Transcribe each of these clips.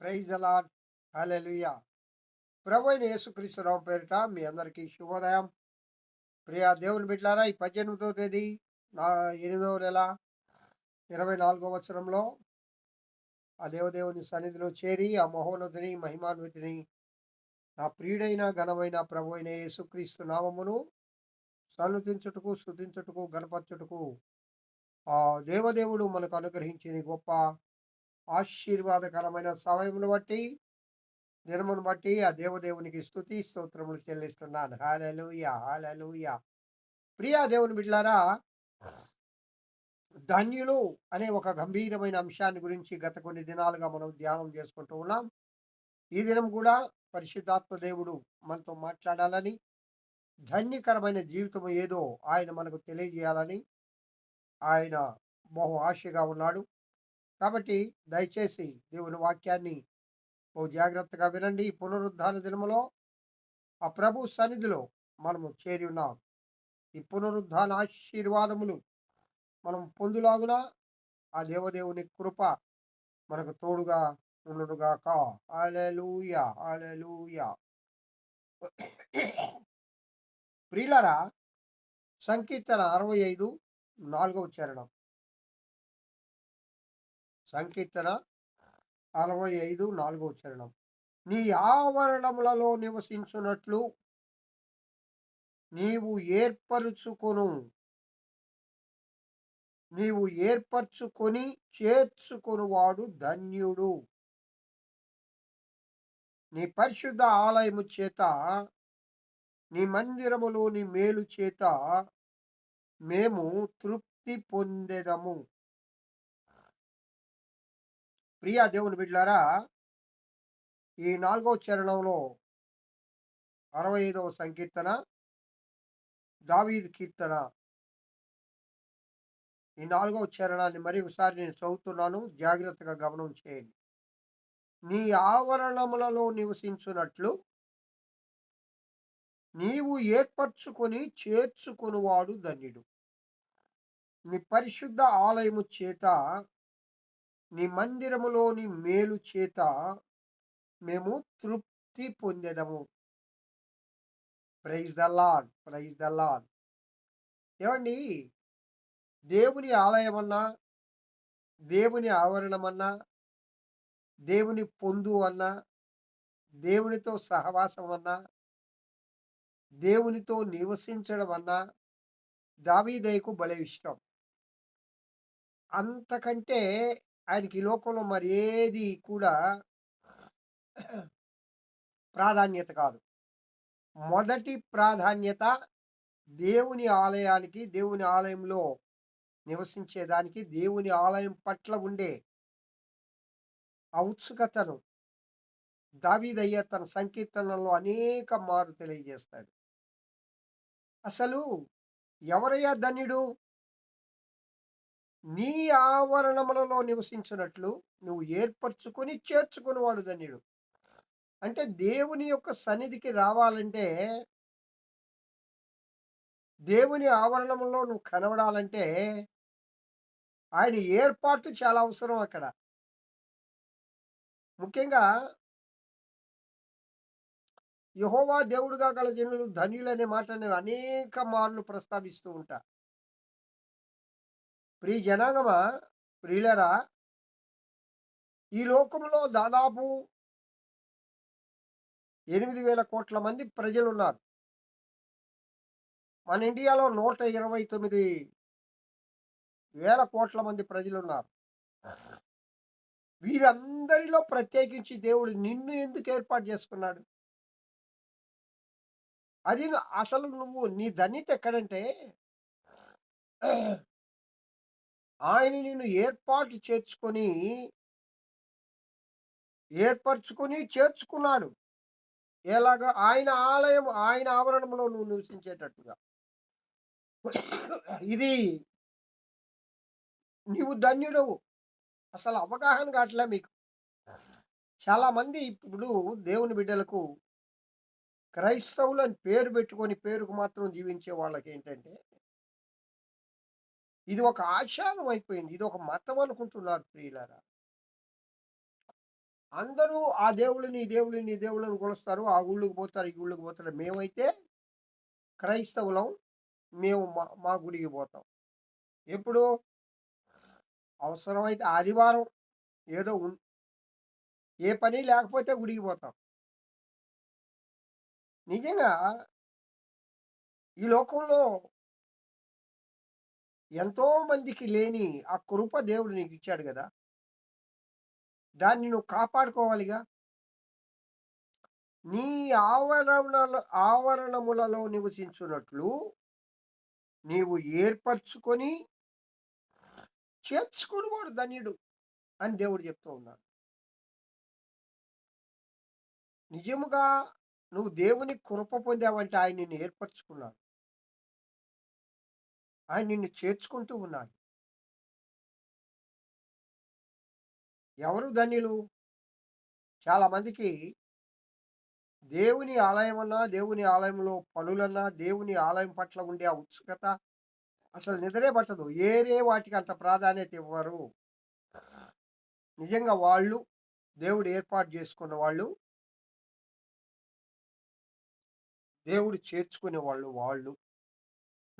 Praise అలాడ్ hallelujah ప్రభుత్వ యేసుక్రీస్తురావు పేరిట మీ అందరికీ శుభోదయం. ప్రియా దేవుని బిడ్డారా ఈ పద్దెనిమిదో తేదీ నా ఎనిమిదవ నెల ఇరవై నాలుగో సంవత్సరంలో ఆ దేవదేవుని సన్నిధిలో చేరి ఆ మహోన్నతిని మహిమాన్వితిని నా ప్రియుడైన ఘనమైన ప్రభు అయిన యేసుక్రీస్తు నామమును సన్నుతించుటకు స్థుతించుటకు గణపరచుటకు ఆ దేవదేవుడు మనకు అనుగ్రహించిన గొప్ప ఆశీర్వాదకరమైన సమయమును బట్టి దినమును బట్టి ఆ దేవదేవునికి స్థుతి స్తోత్రములు చెల్లిస్తున్నాను. హాలలుయ హాలలుయ ప్రియా దేవుని బిడ్లారా ధన్యులు అనే ఒక గంభీరమైన అంశాన్ని గురించి గత కొన్ని దినాలుగా మనం ధ్యానం చేసుకుంటూ ఉన్నాం. ఈ దినం కూడా పరిశుద్ధాత్మ దేవుడు మనతో మాట్లాడాలని ధన్యకరమైన జీవితం ఏదో ఆయన మనకు తెలియజేయాలని ఆయన బహు ఆశగా ఉన్నాడు. కాబట్టి దయచేసి దేవుని వాక్యాన్ని ఓ జాగ్రత్తగా వినండి. పునరుద్ధాన దినములో ఆ ప్రభు సన్నిధిలో మనము చేరి ఉన్నాం. ఈ పునరుద్ధాన ఆశీర్వాదములు మనం పొందులాగున? ఆ దేవదేవుని కృప మనకు తోడుగా ఉండుగాక అలెలుయా హల్లెలూయా. ప్రియులరా సంకీర్తన అరవై ఐదు నాలుగవ చరణం. సంకీర్తన అరవై ఐదు నాలుగో చరణం. నీ ఆవరణములలో నివసించున్నట్లు నీవు ఏర్పరుచుకొను. నీవు ఏర్పరచుకొని చేర్చుకొనువాడు ధన్యుడు. నీ పరిశుద్ధ ఆలయము చేత నీ మందిరములోని మేలు చేత మేము తృప్తి పొందెదము. ప్రియా దేవుని బిడ్లారా ఈ నాలుగవ చరణంలో అరవై ఐదవ సంకీర్తన దావీద్ కీర్తన. ఈ నాలుగవ చరణాన్ని మరి ఒకసారి నేను చదువుతున్నాను జాగ్రత్తగా గమనం చేయండి. నీ ఆవరణములలో నివసించున్నట్లు నీవు ఏర్పరచుకొని చేర్చుకునివాడు ధన్యుడు. నీ పరిశుద్ధ ఆలయము చేత నీ మందిరములోని మేలు చేత మేము తృప్తి పొందేదము. Praise the lord praise the lord ఏమండి? దేవుని అన్నా దేవుని ఆవరణమన్నా దేవుని పొందు అన్నా దేవునితో సహవాసం అన్నా దేవునితో నివసించడం అన్నా దావీదయకు భలే ఇష్టం అంతకంటే ఆయనకి ఈ లోకంలో మరి ఏది కూడా ప్రాధాన్యత కాదు. మొదటి ప్రాధాన్యత దేవుని ఆలయానికి దేవుని ఆలయంలో నివసించేదానికి దేవుని ఆలయం పట్ల ఉండే ఔత్సుకతను దావిదయ్య తన సంకీర్తనలో అనేక మారు తెలియజేస్తాడు. అసలు ఎవరయ్యా ధన్యుడు? నీ ఆవరణములలో నివసించినట్లు నువ్వు ఏర్పరచుకొని చేర్చుకుని వాడు ధన్యుడు అంటే దేవుని యొక్క సన్నిధికి రావాలంటే దేవుని ఆవరణంలో నువ్వు కనబడాలంటే ఆయన ఏర్పాటు చాలా అవసరం అక్కడ. ముఖ్యంగా యహోవా దేవుడుగా గల జనులు ధన్యులు అనే మాట నేను అనేక మార్లు ప్రస్తావిస్తూ ఉంటా ప్రియ జనాంగమ ప్రియులరా ఈ లోకంలో దాదాపు ఎనిమిది వేల కోట్ల మంది ప్రజలు ఉన్నారు మన ఇండియాలో నూట ఇరవై తొమ్మిది వేల కోట్ల మంది ప్రజలు ఉన్నారు వీరందరిలో ప్రత్యేకించి దేవుడు నిన్ను ఎందుకు ఏర్పాటు చేసుకున్నాడు? అది అసలు నువ్వు నీ ధన్యత ఎక్కడంటే ఆయన నిన్ను ఏర్పాటు చేర్చుకొని ఏర్పరచుకొని చేర్చుకున్నాడు. ఎలాగా? ఆయన ఆలయం ఆయన ఆవరణంలో నువ్వు నివసించేటట్టుగా. ఇది నీవు ధన్యుడవు. అసలు అవగాహన కావట్లే మీకు. చాలామంది ఇప్పుడు దేవుని బిడ్డలకు క్రైస్తవులు అని పేరు పెట్టుకొని పేరుకు మాత్రం జీవించే వాళ్ళకి ఏంటంటే ఇది ఒక ఆచారం అయిపోయింది ఇది ఒక మతం అనుకుంటున్నారు ప్రియులారా అందరూ ఆ దేవుళ్ళని, ఈ దేవుళ్ళని, ఈ దేవుళ్ళని కొలుస్తారు. ఆ ఊళ్ళకి పోతారు, ఈ ఊళ్ళకి పోతారు. మేమైతే క్రైస్తవులం. మేము మా మా గుడికి పోతాం. ఎప్పుడు? అవసరమైతే ఆదివారం ఏదో ఏ పని లేకపోతే గుడికి పోతాం. నిజంగా ఈ లోకంలో ఎంతో మందికి లేని ఆ కృప దేవుడు నీకు ఇచ్చాడు కదా దాన్ని నువ్వు కాపాడుకోవాలిగా. నీ ఆవరణల ఆవరణములలో నివసించున్నట్లు నీవు ఏర్పరచుకొని చేర్చుకునివాడు ధన్యుడు అని దేవుడు చెప్తూ ఉన్నాడు. నిజముగా నువ్వు దేవుని కృప పొందావంటే ఆయన నిన్ను ఏర్పరచుకున్నాడు. ఆయన నిన్ను చేర్చుకుంటూ ఉన్నాడు. ఎవరు ధన్యులు? చాలామందికి దేవుని ఆలయం అన్నా దేవుని ఆలయంలో పనులన్నా, దేవుని ఆలయం పట్ల ఉండే ఆ ఉత్సుకత అసలు నిద్రే పట్టదు. ఏరే వాటికి అంత ప్రాధాన్యత ఇవ్వరు. నిజంగా వాళ్ళు దేవుడు ఏర్పాటు చేసుకున్న వాళ్ళు దేవుడు చేర్చుకునే వాళ్ళు వాళ్ళు.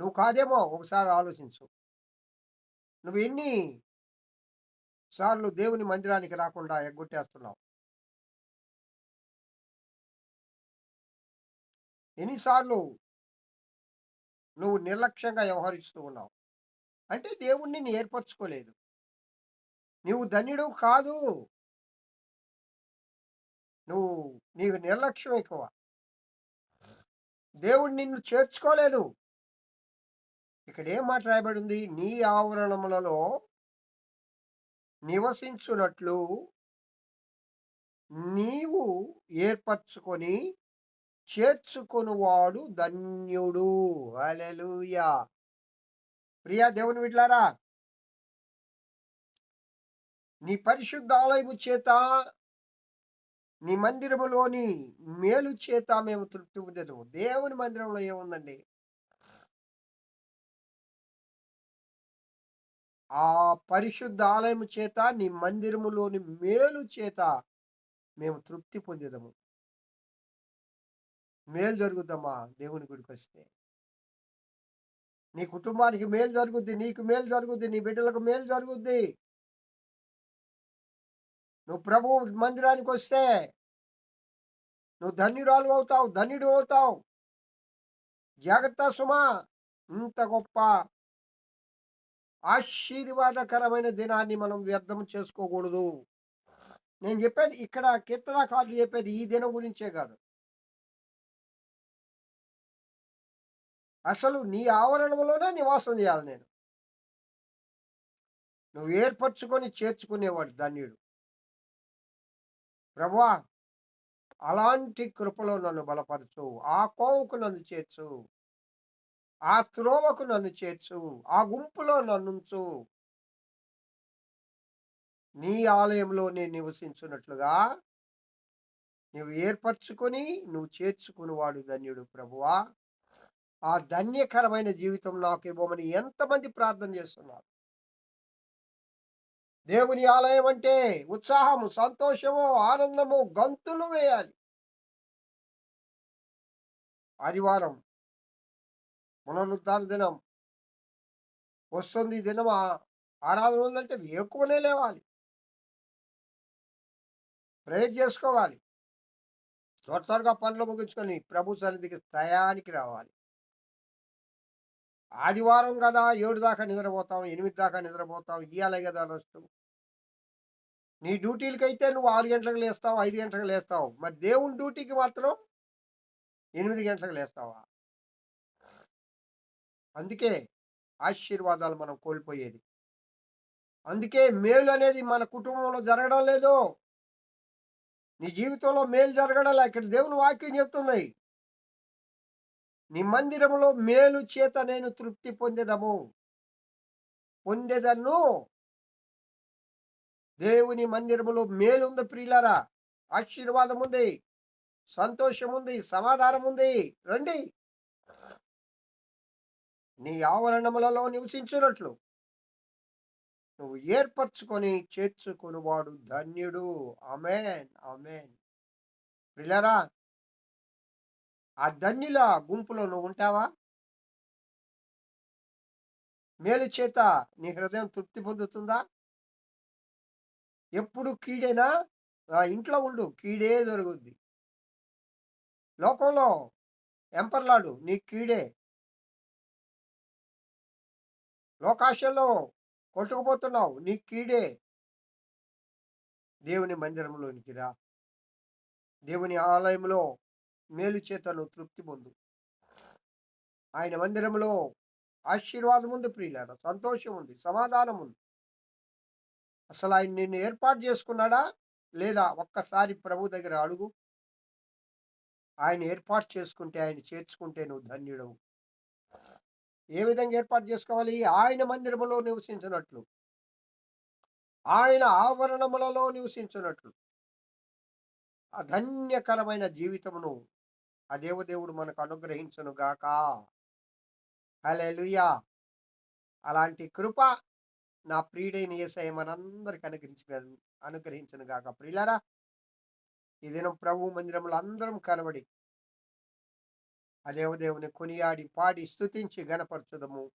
నువ్వు కాదేమో ఒకసారి ఆలోచించు. నువ్వు ఎన్ని సార్లు దేవుని మందిరానికి రాకుండా ఎగ్గొట్టేస్తున్నావు. ఎన్నిసార్లు నువ్వు నిర్లక్ష్యంగా వ్యవహరిస్తూ ఉన్నావు. అంటే దేవుణ్ణి ఏర్పరచుకోలేదు. నీవు ధన్యుడు కాదు. నువ్వు నీకు నిర్లక్ష్యం ఎక్కువ. దేవుడు నిన్ను చేర్చుకోలేదు. ఇక్కడ ఏం మాట రాయబడింది? నీ ఆవరణములలో నివసించునట్లు నీవు ఏర్పరచుకొని చేర్చుకొనువాడు ధన్యుడు. అలెలుయా ప్రియా దేవుని బిడ్డలారా నీ పరిశుద్ధ ఆలయము చేత నీ మందిరములోని మేలు చేత మేము తృప్తి పొందేదాము దేవుని మందిరంలో ఏముందండి? ఆ పరిశుద్ధ ఆలయము చేత నీ మందిరములోని మేలు చేత మేము తృప్తి పొందేదము. మేలు జరుగుద్దమ్మా దేవుని గుడికి వస్తే నీ కుటుంబానికి మేలు జరుగుద్ది. నీకు మేలు జరుగుద్ది. నీ బిడ్డలకు మేలు జరుగుద్ది. నువ్వు ప్రభువు మందిరానికొస్తే నువ్వు ధన్యురాలు అవుతావు. ధన్యుడు అవుతావు. జాగ్రత్త సుమా! ఇంత గొప్ప ఆశీర్వాదకరమైన దినాన్ని మనం వ్యర్థం చేసుకోకూడదు. నేను చెప్పేది ఇక్కడ కీర్తనకారులు చెప్పేది ఈ దినం గురించే కాదు. అసలు నీ ఆవరణంలోనే నివాసం చేయాలి నేను. నువ్వు ఏర్పరచుకొని చేర్చుకునేవాడు ధన్యుడు. ప్రభా అలాంటి కృపలో నన్ను బలపరచు. ఆ కోవకు నన్ను చేర్చు. ఆ త్రోవకు నన్ను చేర్చు. ఆ గుంపులో నన్నుంచు. నీ ఆలయంలో నేను నివసించున్నట్లుగా నువ్వు ఏర్పరచుకొని నువ్వు చేర్చుకునేవాడు ధన్యుడు ప్రభువా! ఆ ధన్యకరమైన జీవితం నాకు ఇవ్వమని ఎంతమంది ప్రార్థన చేస్తున్నారు. దేవుని ఆలయం అంటే ఉత్సాహము, సంతోషము, ఆనందము, గంతులు వేయాలి. ఆదివారం పునరుద్ధాన దినం. వస్తుంది ఈ దినం ఆరాధన ఉందంటే ఎక్కువనే లేవాలి. ప్రేయర్ చేసుకోవాలి. త్వర త్వరగా పనులు ముగించుకొని ప్రభు సన్నిధికి టయానికి రావాలి. ఆదివారం కదా ఏడు దాకా నిద్రపోతాం. ఎనిమిది దాకా నిద్రపోతాం. ఇయ్యాలే కదా రెస్టు. నీ డ్యూటీలకి అయితే నువ్వు ఆరు గంటలకు లేస్తావు. ఐదు గంటలకు లేస్తావు. మరి దేవుని డ్యూటీకి మాత్రం ఎనిమిది గంటలకు లేస్తావా? అందుకే ఆశీర్వాదాలు మనం కోల్పోయేది. అందుకే మేలు అనేది మన కుటుంబంలో జరగడం లేదు. నీ జీవితంలో మేలు జరగడంలా. ఇక్కడ దేవుని వాక్యం చెప్తున్నాయి. నీ మందిరములో మేలు చేత నేను తృప్తి పొందేదము పొందెదను. దేవుని మందిరములో మేలుంది ప్రియులారా. ఆశీర్వాదం ఉంది. సంతోషం ఉంది. సమాధానం ఉంది. రండి. నీ ఆవరణములలో నివసించున్నట్లు నువ్వు ఏర్పరచుకొని చేర్చుకునివాడు ధన్యుడు. అమేన్ అమేన్ పిల్లరా ఆ ధన్యుల గుంపులో నువ్వు ఉంటావా? మేలు చేత నీ హృదయం తృప్తి పొందుతుందా? ఎప్పుడు కీడేనా ఇంట్లో ఉండు కీడే జరుగుద్ది లోకంలో ఎంపర్లాడు నీ కీడే. లోకాశలో కొట్టుకుపోతున్నావు. నీ కీడే. దేవుని మందిరంలోనికి రా. దేవుని ఆలయంలో మేలు చేతను తృప్తి పొందు. ఆయన మందిరంలో ఆశీర్వాదం ఉంది ప్రియులారా. సంతోషం ఉంది. సమాధానం ఉంది. అసలు ఆయన నిన్ను ఏర్పాటు చేసుకున్నాడా? లేదా ఒక్కసారి ప్రభు దగ్గర అడుగు. ఆయన ఏర్పాటు చేసుకుంటే ఆయన చేర్చుకుంటే నువ్వు ధన్యుడవు. ఏ విధంగా ఏర్పాటు చేసుకోవాలి? ఆయన మందిరములో నివసించినట్లు. ఆయన ఆవరణములలో నివసించినట్లు. అధన్యకరమైన జీవితమును ఆ దేవదేవుడు మనకు అనుగ్రహించను గాక హల్లెలూయా. అలాంటి కృప నా ప్రియుడైన ఏసయ మనందరికి అనుగ్రహించిన అనుగ్రహించను గాక ప్రియులరా ఈ దినం ప్రభు మందిరములు అందరం కనబడి ఆ దేవదేవుని కొనియాడి పాడి స్థుతించి గనపరచుదము.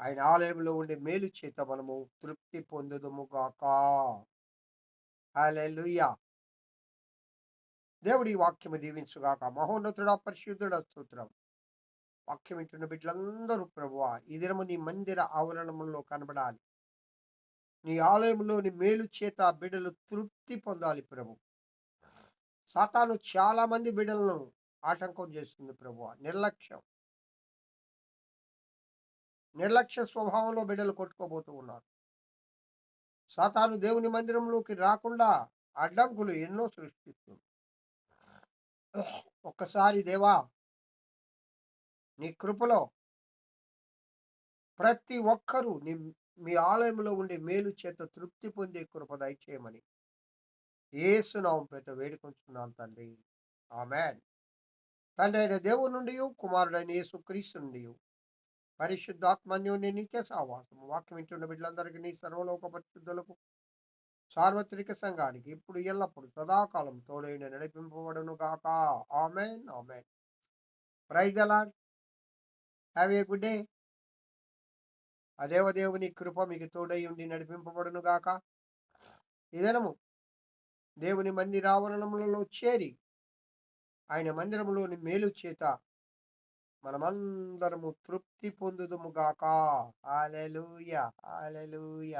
ఆయన ఆలయంలో ఉండే మేలు చేత మనము తృప్తి పొందుదము గాక. హల్లెలూయా. దేవుడి వాక్యము దీవించుగాక. మహోన్నతుడ పరిశుద్ధుడ స్తోత్రం. వాక్యం వింటున్న బిడ్డలందరూ ప్రభువ ఈ దినము నీ మందిర ఆవరణములో కనబడాలి. నీ ఆలయంలోని మేలు చేత బిడ్డలు తృప్తి పొందాలి ప్రభు. సాతాను చాలా మంది బిడ్డలను ఆటంకం చేస్తుంది ప్రభు నిర్లక్ష్యం. నిర్లక్ష్య స్వభావంలో బిడ్డలు కొట్టుకోబోతూ ఉన్నారు. సాతాను దేవుని మందిరంలోకి రాకుండా అడ్డంకులు ఎన్నో సృష్టిస్తుంది. ఒక్కసారి దేవా నీ కృపలో ప్రతి ఒక్కరూ నీ మీ ఆలయంలో ఉండే మేలు చేత తృప్తి పొందే కృప దయచేయమని. ఏసునామం పేట వేడుకొంచున్నాను తండ్రి. ఆమెన్. తండ్రి అయిన దేవుని నుండి కుమారుడైన యేసుక్రీస్తు నుండి పరిశుద్ధాత్మన్యుని నీకే సావాసం వాక్యం వింటున్న బిడ్డలందరికీ నీ సర్వలోక పరిశుద్ధులకు సార్వత్రిక సంఘానికి ఇప్పుడు ఎల్లప్పుడు సదాకాలం తోడైన నడిపింపబడును గాక. Amen amen. Praise the lord have a good day. అదేవదేవుని కృప మీకు తోడై ఉండి నడిపింపబడును గాక. ఇదనము దేవుని మంది ఆవరణములలో చేరి ఆయన మందిరంలోని మేలు చేత మనమందరము తృప్తి పొందుదుము గాక. Alleluia alleluia